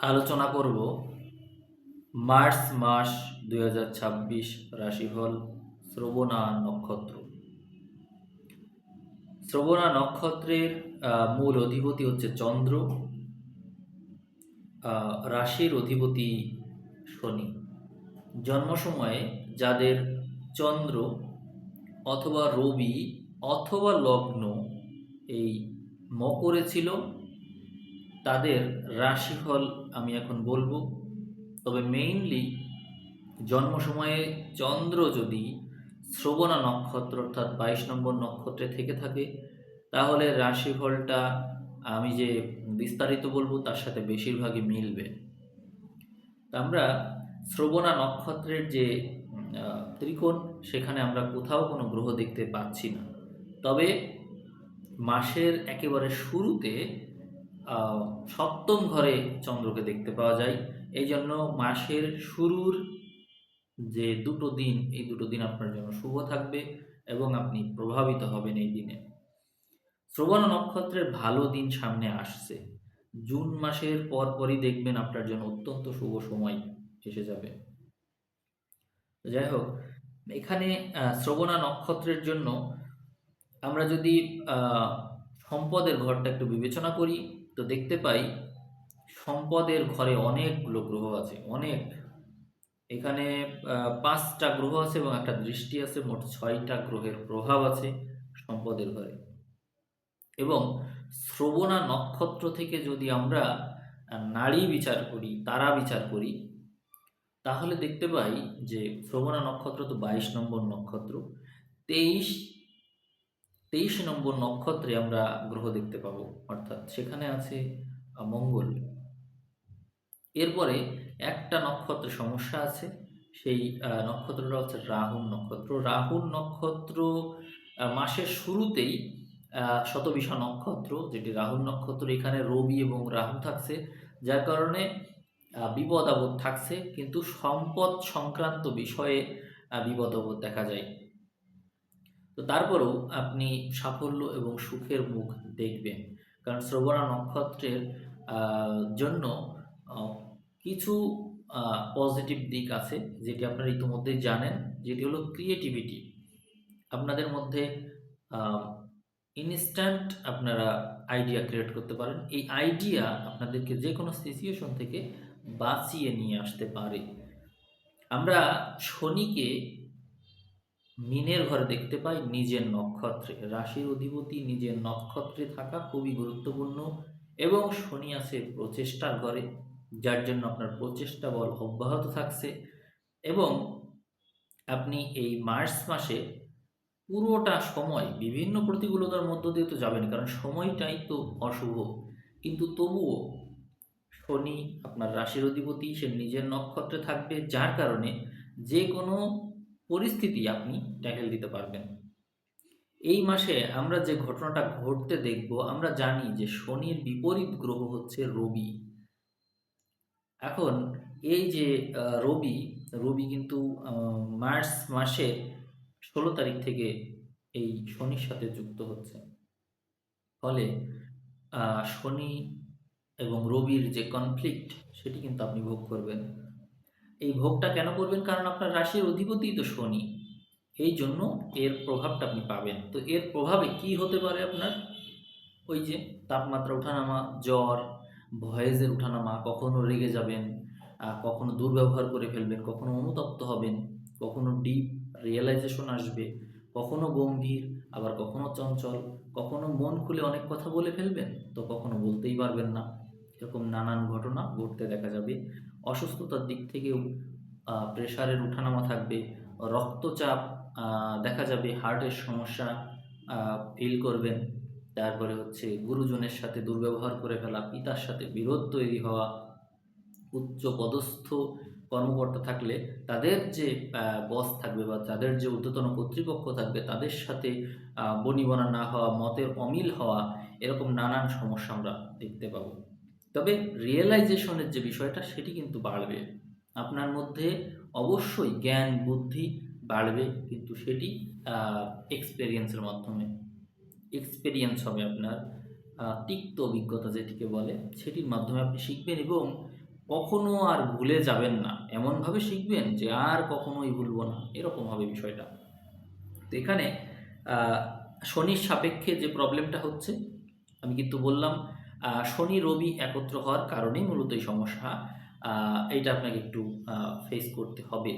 আলোচনা করব মার্চ মাস দুই হাজার ছাব্বিশ রাশিফল শ্রবণা নক্ষত্র। শ্রবণা নক্ষত্রের মূল অধিপতি হচ্ছে চন্দ্র রাশির অধিপতি শনি। জন্ম সময়ে যাদের চন্দ্র অথবা রবি অথবা লগ্ন এই মকরে ছিল তাদের রাশিফল আমি এখন বলব। তবে মেইনলি জন্ম সময়ে চন্দ্র যদি শ্রবণা নক্ষত্র অর্থাৎ বাইশ নম্বর নক্ষত্রে থেকে থাকে, তাহলে রাশিফলটা আমি যে বিস্তারিত বলব তার সাথে বেশিরভাগই মিলবে। আমরা শ্রবণা নক্ষত্রের যে ত্রিকোণ, সেখানে আমরা কোথাও কোনো গ্রহ দেখতে পাচ্ছি না। তবে মাসের একেবারে শুরুতে সপ্তম ঘরে চন্দ্রকে দেখতে পাওয়া যায়। এই জন্য মাসের শুরুর যে দুটো দিন, এই দুটো দিন আপনার জন্য শুভ থাকবে এবং আপনি প্রভাবিত হবেন এই দিনে। শ্রবণ নক্ষত্রের ভালো দিন সামনে আসছে। জুন মাসের পর পরই দেখবেন আপনার জন্য অত্যন্ত শুভ সময় এসে যাবে। যাই হোক, এখানে শ্রবণা নক্ষত্রের জন্য আমরা যদি সম্পদের ঘরটা একটু বিবেচনা করি তো দেখতে পাই সম্পদের ঘরে অনেকগুলো গ্রহ আছে, অনেক। এখানে পাঁচটা গ্রহ আছে এবং একটা দৃষ্টি আছে, মোট ছয়টা গ্রহের প্রভাব আছে সম্পদের ঘরে। এবং শ্রবণা নক্ষত্র থেকে যদি আমরা নারী বিচার করি, তারা বিচার করি, তাহলে দেখতে পাই যে শ্রবণা নক্ষত্র তো বাইশ নম্বর নক্ষত্র, তেইশ তেইশ নম্বর নক্ষত্রে আমরা গ্রহ দেখতে পাবো, অর্থাৎ সেখানে আছে মঙ্গল। এরপরে একটা নক্ষত্রে সমস্যা আছে, সেই নক্ষত্রটা হচ্ছে রাহুল নক্ষত্র। রাহুল নক্ষত্র মাসের শুরুতেই শতবিশা নক্ষত্র, যেটি রাহুল নক্ষত্র, এখানে রবি এবং রাহু থাকছে, যার কারণে বিপদ আপদ থাকছে, কিন্তু সম্পদ সংক্রান্ত বিষয়ে বিপদ দেখা যায়। তো তারপরেও আপনি সাফল্য এবং সুখের মুখ দেখবেন। কারণ শ্রবণা নক্ষত্রের জন্য কিছু পজিটিভ দিক আছে, যেটি আপনারা ইতিমধ্যেই জানেন, যেটি হলো ক্রিয়েটিভিটি আপনাদের মধ্যে ইনস্ট্যান্ট আপনারা আইডিয়া ক্রিয়েট করতে পারেন। এই আইডিয়া আপনাদেরকে যে কোনো সিচুয়েশন থেকে বাঁচিয়ে নিয়ে আসতে পারে। আমরা শনিকে মিনের ঘরে দেখতে পাই নিজের নক্ষত্রে। রাশির অধিপতি নিজের নক্ষত্রে থাকা খুবই গুরুত্বপূর্ণ এবং শনি আছে প্রচেষ্টার ঘরে, যার জন্য আপনার প্রচেষ্টা বল অব্যাহত থাকছে এবং আপনি এই মার্চ মাসে পুরোটা সময় বিভিন্ন প্রতিকূলতার মধ্য দিয়ে তো যাবেন, কারণ সময়টাই তো অশুভ। কিন্তু তবুও শনি আপনার রাশির অধিপতি, সে নিজের নক্ষত্রে থাকবে, যার কারণে যে কোনো পরিস্থিতি আপনি ট্যাকেল দিতে পারবেন। এই মাসে আমরা যে ঘটনাটা ঘটতে দেখব, আমরা জানি যে শনির বিপরীত গ্রহ হচ্ছে রবি। এখন এই যে রবি রবি কিন্তু মার্চ মাসে ষোলো তারিখ থেকে এই শনির সাথে যুক্ত হচ্ছে। ফলে শনি এবং রবির যে কনফ্লিক্ট সেটি কিন্তু আপনি ভোগ করবেন। এই ভোগটা কেন করবেন? কারণ আপনার রাশির অধিপতি তো শনি। এই জন্য এর প্রভাবটা আপনি পাবেন। তো এর প্রভাবে কি হতে পারে আপনার? ওই যে তাপমাত্রা ওঠানামা জ্বর, ভয়েসের ওঠানামা কখনো রেগে যাবেন কখনো দুর্ব্যবহার করে ফেলবেন, কখনো অনুতপ্ত হবেন, কখনো ডিপ রিয়েলাইজেশন আসবে, কখনো গম্ভীর, আবার কখনো চঞ্চল, কখনো মন খুলে অনেক কথা বলে ফেলবেন, তো কখনো বলতেই পারবেন না। এরকম নানান ঘটনা ঘটতে দেখা যাবে। অসুস্থতার দিক থেকেও প্রেশারের উঠানামা থাকবে, রক্তচাপ দেখা যাবে হার্টের সমস্যা ফিল করবেন, তারপরে হচ্ছে গুরুজনের সাথে দুর্ব্যবহার করে ফেলা, পিতার সাথে বিরোধ তৈরি হওয়া, উচ্চ পদস্থ কর্মকর্তা থাকলে তাদের যে বস থাকবে বা তাদের যে ঊর্ধ্বতন কর্তৃপক্ষ থাকবে, তাদের সাথে বনিবনা না হওয়া, মতের অমিল হওয়া, এরকম নানান সমস্যা আমরা দেখতে পাবো। তবে রিয়েলাইজেশনের যে বিষয়টা, সেটি কিন্তু বাড়বে। আপনার মধ্যে অবশ্যই জ্ঞান, বুদ্ধি বাড়বে, কিন্তু সেটি এক্সপেরিয়েন্সের মাধ্যমে। এক্সপেরিয়েন্স হবে আপনার তিক্ত অভিজ্ঞতা যেটিকে বলে, সেটির মাধ্যমে আপনি শিখবেন এবং কখনো আর ভুলে যাবেন না। এমনভাবে শিখবেন যে আর কখনোই ভুলবো না, এরকম হবে বিষয়টা। তো এখানে শনির সাপেক্ষে যে প্রবলেমটা হচ্ছে, আমি কিন্তু বললাম শনি, রবি একত্র হওয়ার কারণেই মূলত এই সমস্যা এইটা আপনাকে একটু ফেস করতে হবে।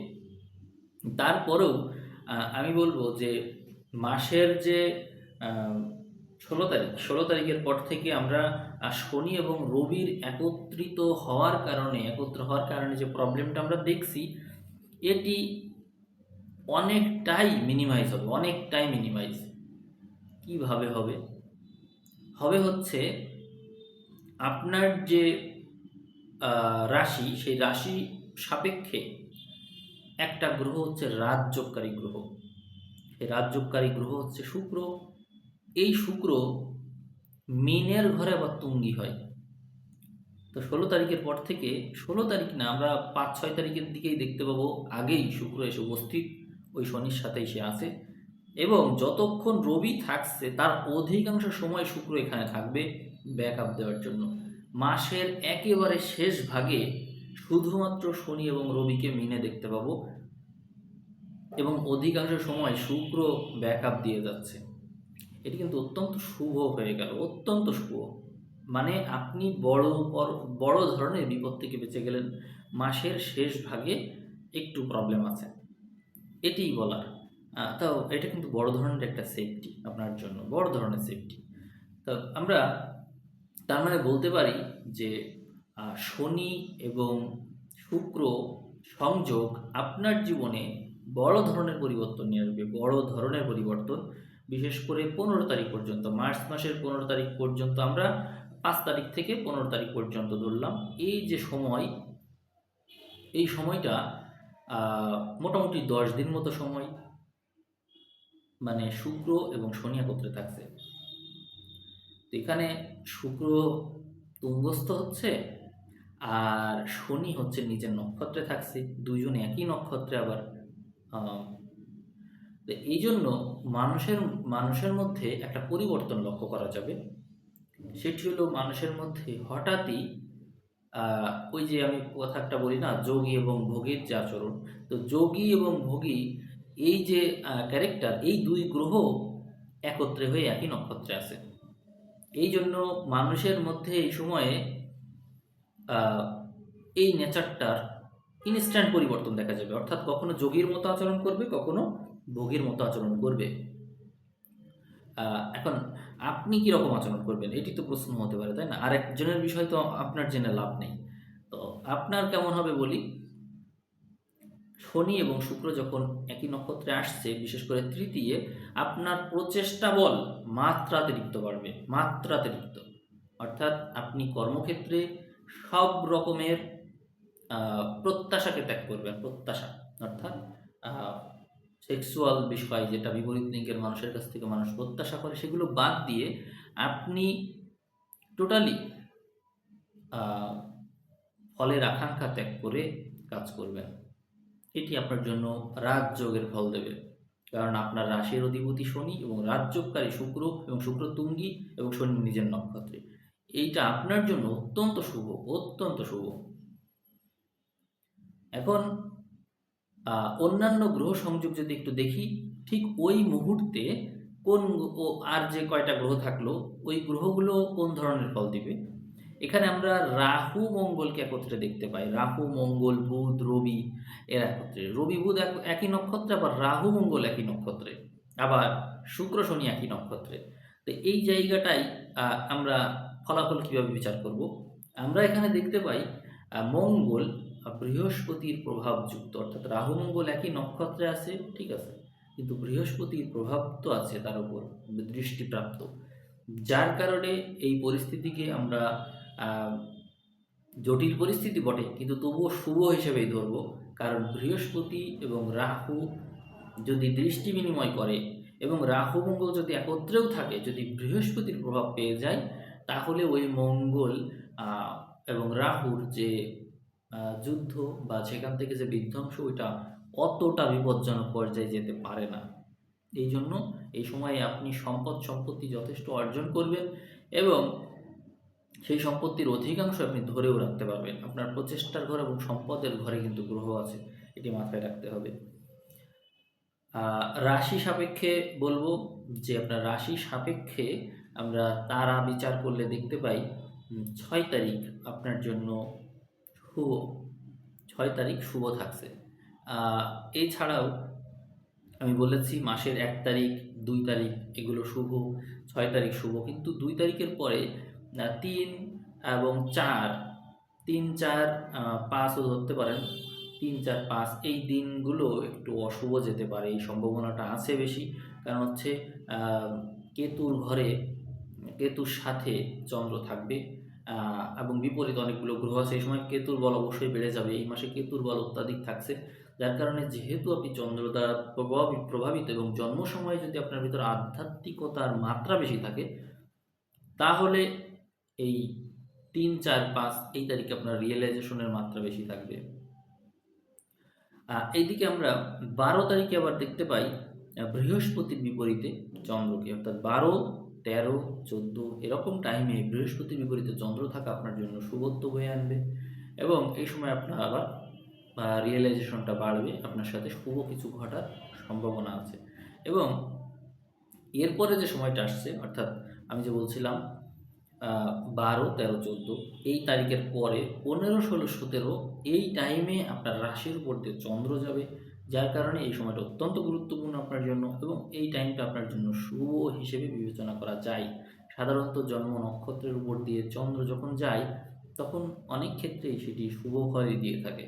তারপরেও আমি বলব যে মাসের যে ষোলো তারিখ, ষোলো তারিখের পর থেকে আমরা শনি এবং রবির একত্রিত হওয়ার কারণে, একত্র হওয়ার কারণে যে প্রবলেমটা আমরা দেখছি, এটি অনেকটাই মিনিমাইজ হবে, অনেকটাই মিনিমাইজ কীভাবে হবে? হবে হচ্ছে আপনার যে রাশি, সেই রাশি সাপেক্ষে একটা গ্রহ হচ্ছে রাজযোগকারী গ্রহ। এই রাজযোগকারী গ্রহ হচ্ছে শুক্র। এই শুক্র মিনের ঘরে আবার তুঙ্গি হয়। তো ষোলো তারিখের পর থেকে, ষোলো তারিখ না, আমরা পাঁচ, ছয় তারিখের দিকেই দেখতে পাবো, আগেই শুক্র এসে উপস্থিত, ওই শনির সাথেই সে আছে। এবং যতক্ষণ রবি থাকছে, তার অধিকাংশ সময় শুক্র এখানে থাকবে। ব্যাক আপ দেওয়ার জন্য। মাসের একেবারে শেষ ভাগে শুধুমাত্র শনি এবং রবিকে মিনে দেখতে পাবো। এবং অধিকাংশ সময় শুক্র ব্যাক আপ দিয়ে যাচ্ছে। এটি কিন্তু অত্যন্ত শুভ হয়ে গেল, অত্যন্ত শুভ। মানে আপনি বড় বড়- ধরনের বিপদ থেকে বেঁচে গেলেন। মাসের শেষ ভাগে একটু প্রবলেম আছে। এটিই বলার। তাও এটা কিন্তু বড় ধরনের একটা সেফটি আপনার জন্য, বড় ধরনের সেফটি তো আমরা তার মানে বলতে পারি যে শনি এবং শুক্র সংযোগ আপনার জীবনে বড় ধরনের পরিবর্তন নিয়ে আসবে, বড় ধরনের পরিবর্তন। বিশেষ করে পনেরো তারিখ পর্যন্ত, মার্চ মাসের পনেরো তারিখ পর্যন্ত আমরা পাঁচ তারিখ থেকে পনেরো তারিখ পর্যন্ত ধরলাম। এই যে সময়, এই সময়টা মোটামুটি দশ দিন মতো সময় মানে শুক্র এবং শনি একত্রে থাকছে। তো এখানে শুক্র তুঙ্গস্থ হচ্ছে আর শনি হচ্ছে নিজের নক্ষত্রে থাকছে। দুজন একই নক্ষত্রে আবার তো এই জন্য মানুষের মানুষের মধ্যে একটা পরিবর্তন লক্ষ্য করা যাবে। সেটি হলো মানুষের মধ্যে হঠাৎই ওই যে আমি কথাটা বলি না, যোগী এবং ভোগীর যে আচরণ, তো যোগী এবং ভোগী এই যে ক্যারেক্টার এই দুই গ্রহ একত্রে হয়ে একই নক্ষত্রে আছে। এই জন্য মানুষের মধ্যে এই সময়ে এই নেচারটার ইনস্ট্যান্ট পরিবর্তন দেখা যাবে। অর্থাৎ কখনো যোগীর মতো আচরণ করবে, কখনো ভোগীর মতো আচরণ করবে। এখন আপনি কি রকম আচরণ করবেন, এটি তো প্রশ্ন হতে পারে, তাই না? আর একজনের বিষয় তো আপনার জেনে লাভ নেই। তো আপনার কেমন হবে বলি? শনি এবং শুক্র যখন একই নক্ষত্রে আসছে, বিশেষ করে তৃতীয়, আপনার প্রচেষ্টা বল মাত্রাতিরিক্ত বাড়বে মাত্রাতিরিক্ত অর্থাৎ আপনি কর্মক্ষেত্রে সব রকমের প্রত্যাশাকে ত্যাগ করবেন, প্রত্যাশা। অর্থাৎ সেক্সুয়াল বিষয় যেটা বিপরীত লিঙ্গের মানুষের কাছ থেকে মানুষ প্রত্যাশা করে, সেগুলো বাদ দিয়ে আপনি টোটালি ফলের আকাঙ্ক্ষা ত্যাগ করে কাজ করবেন। আপনার জন্য রাজযোগের ফল দেবে। কারণ আপনার রাশির অধিপতি শনি এবং রাজযোগকারী শুক্র এবং শুক্র তুঙ্গি এবং শনি নিজের নক্ষত্রে। এইটা আপনার জন্য অত্যন্ত শুভ অত্যন্ত শুভ। এখন অন্যান্য গ্রহ সংযোগ যদি একটু দেখি, ঠিক ওই মুহূর্তে কোন ও আর যে কয়টা গ্রহ থাকল, ওই গ্রহগুলো কোন ধরনের ফল দিবে? এখানে আমরা রাহু, মঙ্গলকে একত্রে দেখতে পাই। রাহু, মঙ্গল, বুধ, রবি এরা একত্রে। রবি, বুধ এক- একই নক্ষত্রে, আবার রাহু, মঙ্গল একই নক্ষত্রে। আবার শুক্র, শনি একই নক্ষত্রে। তো এই জায়গাটাই আমরা ফলাফল কীভাবে বিচার করব? আমরা এখানে দেখতে পাই মঙ্গল বৃহস্পতির প্রভাবযুক্ত। অর্থাৎ রাহু, মঙ্গল একই নক্ষত্রে আছে, ঠিক আছে? কিন্তু বৃহস্পতির প্রভাব তো আছে তার উপর, দৃষ্টিপ্রাপ্ত। যার কারণে এই পরিস্থিতিকে আমরা জটিল পরিস্থিতি বটে, কিন্তু তবুও শুভ হিসেবেই ধরব। কারণ বৃহস্পতি এবং রাহু যদি দৃষ্টি বিনিময় করে এবং রাহু মঙ্গল যদি একত্রেও থাকে, যদি বৃহস্পতির প্রভাব পেয়ে যায়, তাহলে ওই মঙ্গল এবং রাহুর যে যুদ্ধ বা সেখান থেকে যে বিধ্বংস, ওইটা অতটা বিপজ্জনক পর্যায়ে যেতে পারে না। এই জন্য এই সময়ে আপনি সম্পদ সম্পত্তি যথেষ্ট অর্জন করবেন এবং সেই সম্পত্তির অধিকাংশ আপনি ধরেও রাখতে পারবেন। আপনার প্রচেষ্টার ঘর এবং সম্পদের ঘরে কিন্তু গ্রহ আছে, এটি মাথায় রাখতে হবে। রাশি সাপেক্ষে বলব যে আপনার রাশি সাপেক্ষে আমরা তারা বিচার করলে দেখতে পাই ছয় তারিখ আপনার জন্য শুভ, ছয় তারিখ শুভ থাকছে। এছাড়াও আমি বলেছি মাসের এক তারিখ, দুই তারিখ এগুলো শুভ, ছয় তারিখ শুভ। কিন্তু দুই তারিখের পরে তিন এবং চার। তিন, চার পাঁচও ধরতে পারেন। তিন, চার, পাঁচ, এই দিনগুলো একটু অশুভ যেতে পারে, এই সম্ভাবনাটা আছে বেশি। কারণ হচ্ছে কেতুর ঘরে, কেতুর সাথে চন্দ্র থাকবে এবং বিপরীত অনেকগুলো গ্রহ আছে। এই সময় কেতুর বল অবশ্যই বেড়ে যাবে। এই মাসে কেতুর বল অত্যাধিক থাকছে। যার কারণে যেহেতু আপনি চন্দ্র দ্বারা প্রভাবিত এবং জন্ম সময়ে যদি আপনার ভিতরে আধ্যাত্মিকতার মাত্রা বেশি থাকে, তাহলে এই তিন, চার, পাঁচ, এই তারিখে আপনার রিয়েলাইজেশনের মাত্রা বেশি থাকবে। এইদিকে আমরা বারো তারিখে আবার দেখতে পাই বৃহস্পতির বিপরীতে চন্দ্রকে। অর্থাৎ বারো, তেরো, চোদ্দ, এরকম টাইমে বৃহস্পতির বিপরীতে চন্দ্র থাকা আপনার জন্য শুভত্ব বয়ে আনবে এবং এই সময় আপনার আবার রিয়েলাইজেশনটা বাড়বে। আপনার সাথে শুভ কিছু ঘটার সম্ভাবনা আছে। এবং এরপরে যে সময়টা আসছে, অর্থাৎ আমি যে বলছিলাম বারো, তেরো, চোদ্দ, এই তারিখের পরে পনেরো, ষোলো, সতেরো, এই টাইমে আপনার রাশির উপর দিয়ে চন্দ্র যাবে। যার কারণে এই সময়টা অত্যন্ত গুরুত্বপূর্ণ আপনার জন্য এবং এই টাইমটা আপনার জন্য শুভ হিসেবে বিবেচনা করা যায়। সাধারণত জন্ম নক্ষত্রের উপর দিয়ে চন্দ্র যখন যায়, তখন অনেক ক্ষেত্রেই সেটি শুভ ফলই দিয়ে থাকে।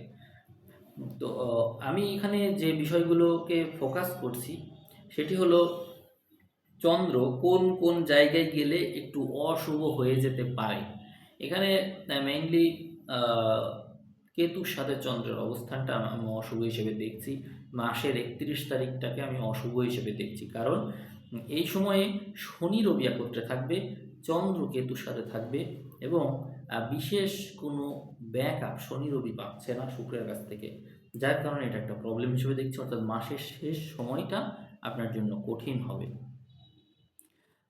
তো আমি এখানে যে বিষয়গুলোকে ফোকাস করছি, সেটি হলো চন্দ্র কোন কোন জায়গায় গেলে একটু অশুভ হয়ে যেতে পারে? এখানে মেইনলি কেতুর সাথে চন্দ্রের অবস্থানটা আমি অশুভ হিসেবে দেখছি। মাসের একত্রিশ তারিখটাকে আমি অশুভ হিসেবে দেখছি। কারণ, এই সময়ে শনি রবি একত্রে থাকবে, চন্দ্র কেতুর সাথে থাকবে এবং বিশেষ কোনো ব্যাক আপ শনি রবি পাচ্ছে না শুক্রের কাছ থেকে। যার কারণে এটা একটা প্রবলেম হিসেবে দেখছি। অর্থাৎ মাসের শেষ সময়টা আপনার জন্য কঠিন হবে।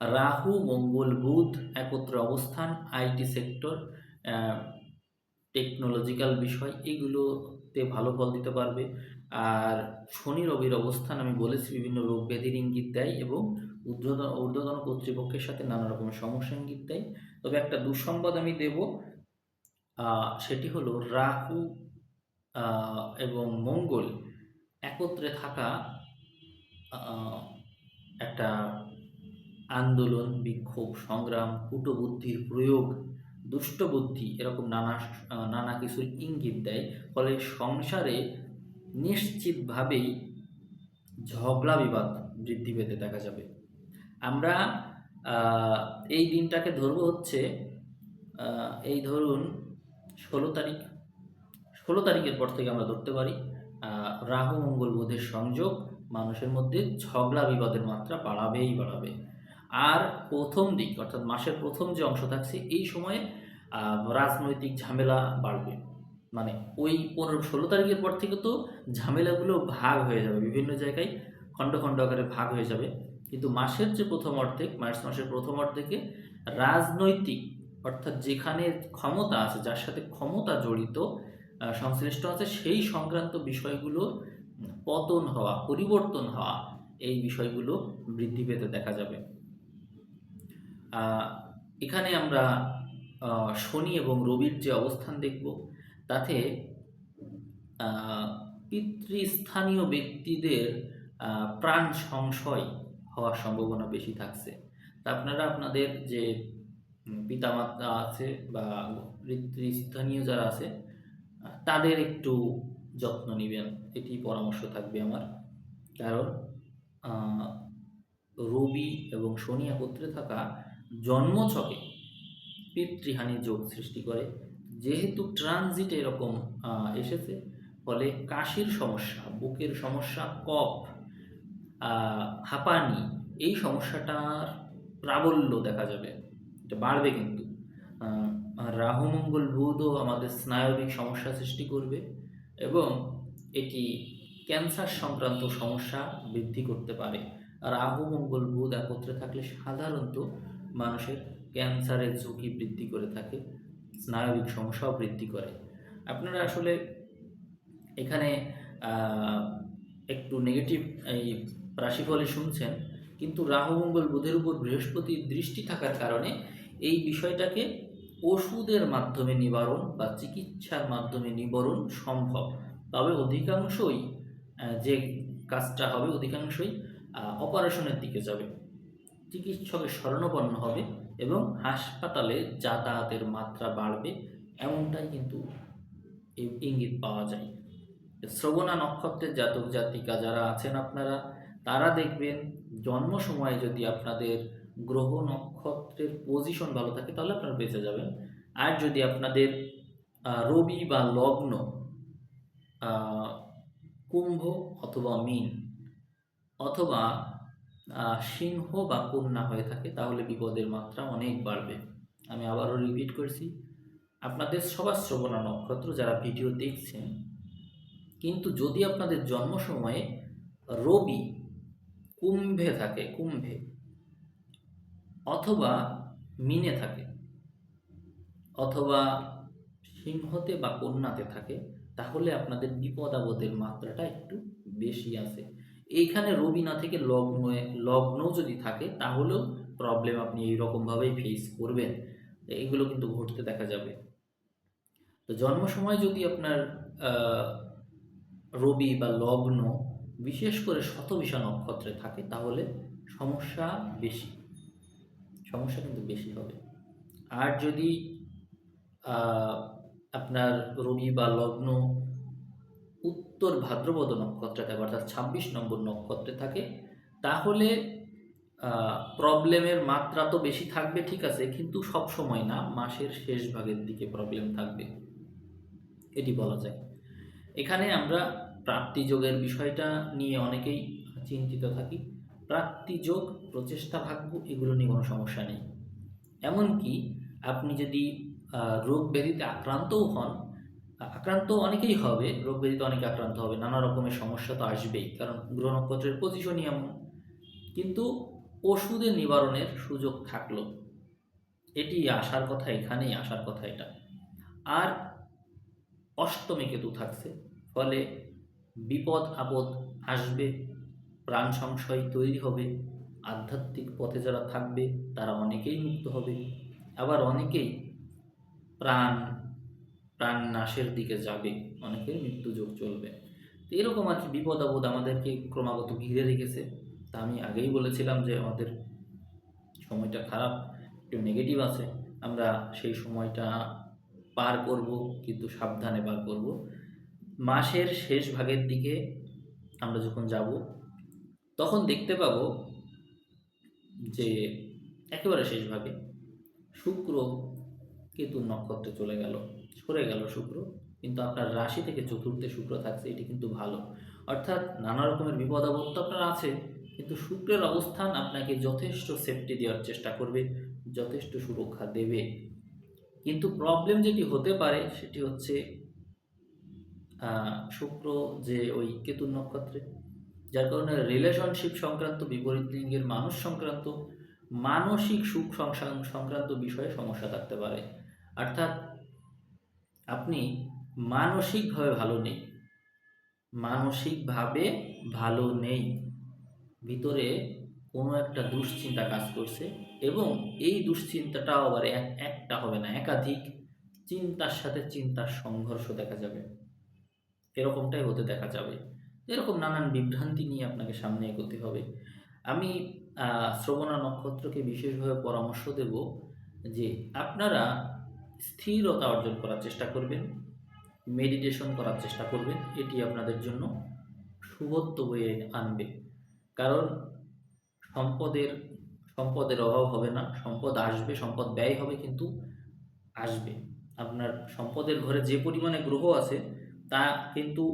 রাহু, মঙ্গল, বুধ একত্রে অবস্থান আইটি সেক্টর টেকনোলজিক্যাল বিষয়, এগুলোতে ভালো ফল দিতে পারবে। আর শনি রবির অবস্থান আমি বলেছি, বিভিন্ন রোগ ব্যাধির ইঙ্গিত দেয় এবং ঊর্ধ্বতন ঊর্ধ্বতন কর্তৃপক্ষের সাথে নানা রকমের সমস্যা ইঙ্গিত দেয়। তবে একটা দুঃসংবাদ আমি দেব সেটি হলো রাহু এবং মঙ্গল একত্রে থাকা একটা আন্দোলন, বিক্ষোভ, সংগ্রাম, কূটবুদ্ধির প্রয়োগ, দুষ্টবুদ্ধি এরকম নানা নানা কিছুর ইঙ্গিত দেয়। ফলে সংসারে নিশ্চিতভাবেই ঝগড়া বিবাদ বৃদ্ধি পেতে দেখা যাবে। আমরা এই দিনটাকে ধরবো হচ্ছে এই ধরুন ষোলো তারিখ। ষোলো তারিখের পর থেকে আমরা ধরতে পারি রাহু মঙ্গল বুধের সংযোগ মানুষের মধ্যে ঝগড়া বিবাদের মাত্রা বাড়াবেই বাড়াবে। আর প্রথম দিক, অর্থাৎ মাসের প্রথম যে অংশ থাকছে, এই সময়ে রাজনৈতিক ঝামেলা বাড়বে। মানে ওই পনেরো, ষোলো তারিখের পর থেকে তো ঝামেলাগুলো ভাগ হয়ে যাবে। বিভিন্ন জায়গায় খণ্ড খণ্ড আকারে ভাগ হয়ে যাবে। কিন্তু মাসের যে প্রথম অর্ধেক, মার্চ মাসের প্রথম অর্ধেকে রাজনৈতিক, অর্থাৎ যেখানে ক্ষমতা আছে, যার সাথে ক্ষমতা জড়িত সংশ্লিষ্ট আছে, সেই সংক্রান্ত বিষয়গুলো, পতন হওয়া, পরিবর্তন হওয়া, এই বিষয়গুলো বৃদ্ধি পেতে দেখা যাবে। এখানে আমরা শনি এবং রবির যে অবস্থান দেখব, তাতে পিতৃস্থানীয় ব্যক্তিদের প্রাণ সংশয় হওয়ার সম্ভাবনা বেশি থাকছে। তা আপনারা আপনাদের যে পিতামাতা আছে বা পিতৃস্থানীয় যারা আছে, তাদের একটু যত্ন নেবেন। এটি পরামর্শ থাকবে আমার। কারণ রবি এবং শনি একত্রে থাকা জন্মছকে পিতৃহানির যোগ সৃষ্টি করে। যেহেতু ট্রানজিট এরকম এসেছে ফলে কাশির সমস্যা বুকের সমস্যা কফ হাঁপানি এই সমস্যাটার প্রাবল্য দেখা যাবে। এটা বাড়বে কিন্তু। আহ, আর রাহু মঙ্গল বুধও আমাদের স্নায়বিক সমস্যা সৃষ্টি করবে এবং এটি ক্যান্সার সংক্রান্ত সমস্যা বৃদ্ধি করতে পারে। রাহু মঙ্গল বুধ একত্রে থাকলে সাধারণত মানুষের ক্যান্সারের ঝুঁকি বৃদ্ধি করে থাকে, স্নায়বিক সমস্যাও বৃদ্ধি করে। আপনারা আসলে এখানে একটু নেগেটিভ এই রাশিফলে শুনছেন, কিন্তু রাহু, মঙ্গল, বুধের উপর বৃহস্পতির দৃষ্টি থাকার কারণে এই বিষয়টাকে ওষুধের মাধ্যমে নিবারণ বা চিকিৎসার মাধ্যমে নিবারণ সম্ভব। তবে অধিকাংশই যে কাজটা হবে, অধিকাংশই অপারেশনের দিকে যাবে। চিকিৎসকের শরণাপন্ন হবে এবং হাসপাতালে যাতায়াতের মাত্রা বাড়বে, এমনটাই কিন্তু ইঙ্গিত পাওয়া যায়। শ্রবণা নক্ষত্রের জাতক জাতিকা যারা আছেন আপনারা, তারা দেখবেন জন্ম সময়ে যদি আপনাদের গ্রহ নক্ষত্রের পজিশন ভালো থাকে, তাহলে আপনারা বেঁচে যাবেন। আর যদি আপনাদের রবি বা লগ্ন কুম্ভ অথবা মিন, অথবা সিংহ বা কন্যা হয়ে থাকে, তাহলে বিপদের মাত্রা অনেক বাড়বে। আমি আবারও রিপিট করছি, আপনাদের সবার শ্রবণা নক্ষত্র যারা ভিডিও দেখছেন, কিন্তু যদি আপনাদের জন্ম সময়ে রবি কুম্ভে থাকে, কুম্ভে, অথবা মিনে থাকে, অথবা সিংহতে বা কন্যাতে থাকে, তাহলে আপনাদের বিপদ আপদের মাত্রাটা একটু বেশি আছে। এইখানে রবি না থেকে লগ্ন লগ্ন যদি থাকে, তাহলেও প্রবলেম আপনি এইরকমভাবেই ফেস করবেন। এইগুলো কিন্তু ঘটতে দেখা যাবে। তো জন্ম সময় যদি আপনার রবি বা লগ্ন বিশেষ করে শতবিষা নক্ষত্রে থাকে, তাহলে সমস্যা বেশি। সমস্যা কিন্তু বেশি হবে। আর যদি আপনার রবি বা লগ্ন উত্তর ভাদ্রপদ নক্ষত্রে থাকে অর্থাৎ ছাব্বিশ নম্বর নক্ষত্রে থাকে, তাহলে প্রবলেমের মাত্রা তো বেশি থাকবে, ঠিক আছে, কিন্তু সব সময় না, মাসের শেষ ভাগের দিকে প্রবলেম থাকবে। এটি বলা যায়। এখানে আমরা প্রাপ্তিযোগের বিষয়টা নিয়ে অনেকেই চিন্তিত থাকি। প্রাপ্তিযোগ প্রচেষ্টা ভাগ্য, এগুলো নিয়ে কোনো সমস্যা নেই। এমনকি আপনি যদি রোগ ব্যাধিতে আক্রান্তও হন আক্রান্ত অনেকেই হবে, রোগ ব্যাধিতে অনেকে আক্রান্ত হবে, নানা রকমের সমস্যা তো আসবেই, কারণ গ্রহ নক্ষত্রের পজিশনই এমন কিন্তু ওষুধের নিবারণের সুযোগ থাকল। এটি আসার কথা এখানেই, আসার কথা এটা। আর অষ্টমে কেতু থাকছে, ফলে বিপদ আপদ আসবে, প্রাণ সংশয় তৈরি হবে, আধ্যাত্মিক পথে যারা থাকবে, তারা অনেকেই মুক্ত হবে। আবার অনেকেই প্রাণ প্রাণ নাশের দিকে যাবে, অনেকের মৃত্যুযোগ চলবে। তো এরকম আর কি বিপদ আপদ আমাদেরকে ক্রমাগত ঘিরে রেখেছে। তা আমি আগেই বলেছিলাম যে আমাদের সময়টা খারাপ, একটু নেগেটিভ আছে। আমরা সেই সময়টা পার করব, কিন্তু সাবধানে পার করব। মাসের শেষ ভাগের দিকে আমরা যখন যাব, তখন দেখতে পাবো যে একেবারে শেষ ভাগে শুক্র, কেতু নক্ষত্রে চলে গেল। সরে গেল শুক্র, কিন্তু আপনার রাশি থেকে চতুর্থে শুক্র থাকছে, এটি কিন্তু ভালো। অর্থাৎ নানা রকমের বিপদ আপদ আপনার আছে, কিন্তু শুক্রের অবস্থান আপনাকে যথেষ্ট সেফটি দেওয়ার চেষ্টা করবে, যথেষ্ট সুরক্ষা দেবে। কিন্তু প্রবলেম যেটি হতে পারে, সেটি হচ্ছে শুক্র যে ওই কেতু নক্ষত্রে, যার কারণে রিলেশনশিপ সংক্রান্ত, বিপরীত লিঙ্গের মানুষ সংক্রান্ত, মানসিক সুখ সংক্রান্ত বিষয়ে সমস্যা থাকতে পারে। অর্থাৎ আপনি মানসিকভাবে ভালো নেই। মানসিকভাবে ভালো নেই। ভিতরে কোনো একটা দুশ্চিন্তা কাজ করছে এবং এই দুশ্চিন্তাটাও আবার এক, একটা হবে না, একাধিক চিন্তার সাথে চিন্তার সংঘর্ষ দেখা যাবে। এরকমটাই হতে দেখা যাবে। এরকম নানান বিভ্রান্তি নিয়ে আপনাকে সামনে এগোতে হবে। আমি শ্রবণা নক্ষত্রকে বিশেষভাবে পরামর্শ দেব যে আপনারা স্থিরতা অর্জন করার চেষ্টা করবেন মেডিটেশন করার চেষ্টা করবেন, এটি আপনাদের জন্য শুভত্ব বয়ে আনবে। কারণ সম্পদের সম্পদের অভাব হবে না, সম্পদ আসবে, সম্পদ ব্যয় হবে, কিন্তু আসবে। আপনার সম্পদের ঘরে যে পরিমাণে গ্রহ আছে, তা কিন্তু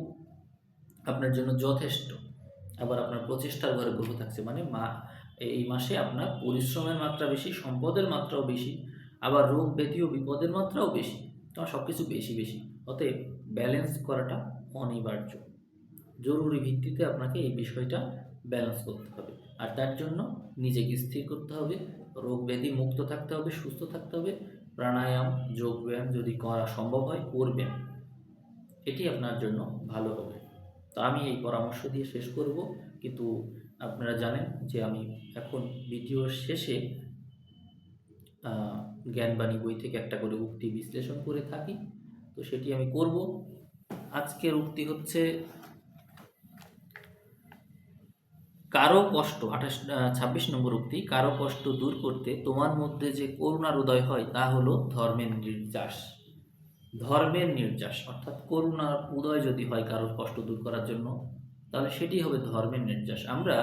আপনার জন্য যথেষ্ট। আবার আপনার প্রচেষ্টার ঘরে গ্রহ থাকছে মানে মা, এই মাসে আপনার পরিশ্রমের মাত্রা বেশি, সম্পদের মাত্রাও বেশি আবার রোগ ব্যাধি ও বিপদের মাত্রাও বেশি তোমার সব কিছু বেশি বেশি। অতএব ব্যালেন্স করাটা অনিবার্য। জরুরি ভিত্তিতে আপনাকে এই বিষয়টা ব্যালেন্স করতে হবে। আর তার জন্য নিজেকে স্থির করতে হবে, রোগ ব্যাধি মুক্ত থাকতে হবে, সুস্থ থাকতে হবে, প্রাণায়াম যোগ ব্যায়াম যদি করা সম্ভব হয়, করবেন। এটি আপনার জন্য ভালো হবে। তো আমি এই পরামর্শ দিয়ে শেষ করব। কিন্তু আপনারা জানেন যে আমি এখন ভিডিওর শেষে জ্ঞানবাণী বই থেকে একটা করে উক্তি বিশ্লেষণ করে থাকি। তো সেটি আমি করব। আজকের উক্তি হচ্ছে, কারও কষ্ট, আঠাশ ছাব্বিশ নম্বর উক্তি, কারও কষ্ট দূর করতে তোমার মধ্যে যে করুণার উদয় হয় তা হলো ধর্মের নির্যাস। ধর্মের নির্যাস, অর্থাৎ করুণার উদয় যদি হয় কারোর কষ্ট দূর করার জন্য, তাহলে সেটি হবে ধর্মের নির্যাস। আমরা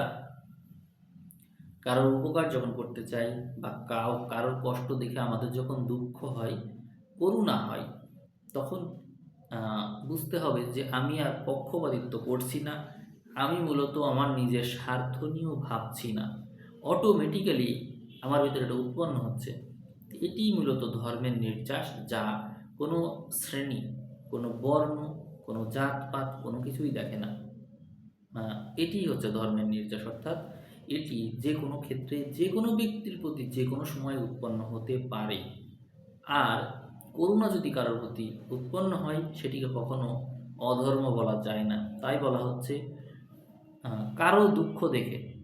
কারোর উপকার যখন করতে চাই বা কাউ, কারোর কষ্ট দেখে আমাদের যখন দুঃখ হয়, করুণা হয়, তখন বুঝতে হবে যে আমি আর পক্ষপাতিত্ব করছি না। আমি মূলত আমার নিজের স্বার্থ নিয়েও ভাবছি না। অটোমেটিক্যালি আমার ভিতরে এটা উৎপন্ন হচ্ছে। এটি মূলত ধর্মের নির্যাস যা কোনো শ্রেণি, কোনো বর্ণ, কোনো জাতপাত কোনো কিছুই দেখে না। এটি হচ্ছে ধর্মের নির্যাস অর্থাৎ এটি যে কোনো ক্ষেত্রে যে কোনো ব্যক্তির প্রতি যে কোনো সময় উৎপন্ন হতে পারে। আর করুণা যদি কারোর প্রতি উৎপন্ন হয়, সেটিকে কখনো অধর্ম বলা যায় না। তাই বলা হচ্ছে কারও দুঃখ দেখে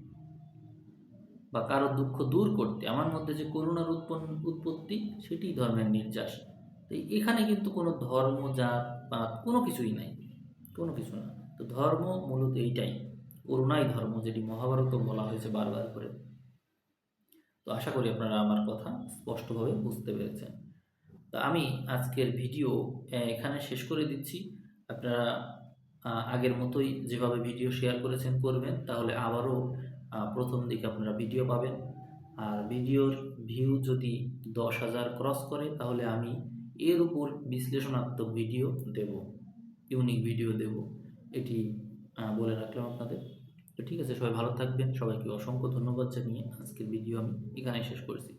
বা কারও দুঃখ দূর করতে আমার মধ্যে যে করুণার উৎপন্ন, উৎপত্তি, সেটি ধর্মের নির্যাস। তো এখানে কিন্তু কোনো ধর্ম জাত পাত কোনো কিছুই নাই। কোনো কিছু না। তো ধর্ম মূলত এইটাই। করুণাই ধর্ম, যেটি মহাভারত বলা হয়েছে বারবার করে। তো আশা করি আপনারা আমার কথা স্পষ্টভাবে বুঝতে পেরেছেন। তো আমি আজকের ভিডিও এখানে শেষ করে দিচ্ছি। আপনারা আগের মতোই যেভাবে ভিডিও শেয়ার করেছেন, করবেন। তাহলে আবারও প্রথম দিকে আপনারা ভিডিও পাবেন। আর ভিডিওর ভিউ যদি দশ হাজার ক্রস করে, তাহলে আমি এর উপর বিশ্লেষণাত্মক ভিডিও দেব, ইউনিক ভিডিও দেব। এটি বলে রাখলাম আপনাদের। তো ঠিক আছে, সবাই ভালো থাকবেন। সবাইকে অসংখ্য ধন্যবাদ জানিয়ে আজকের ভিডিও আমি এখানেই শেষ করছি।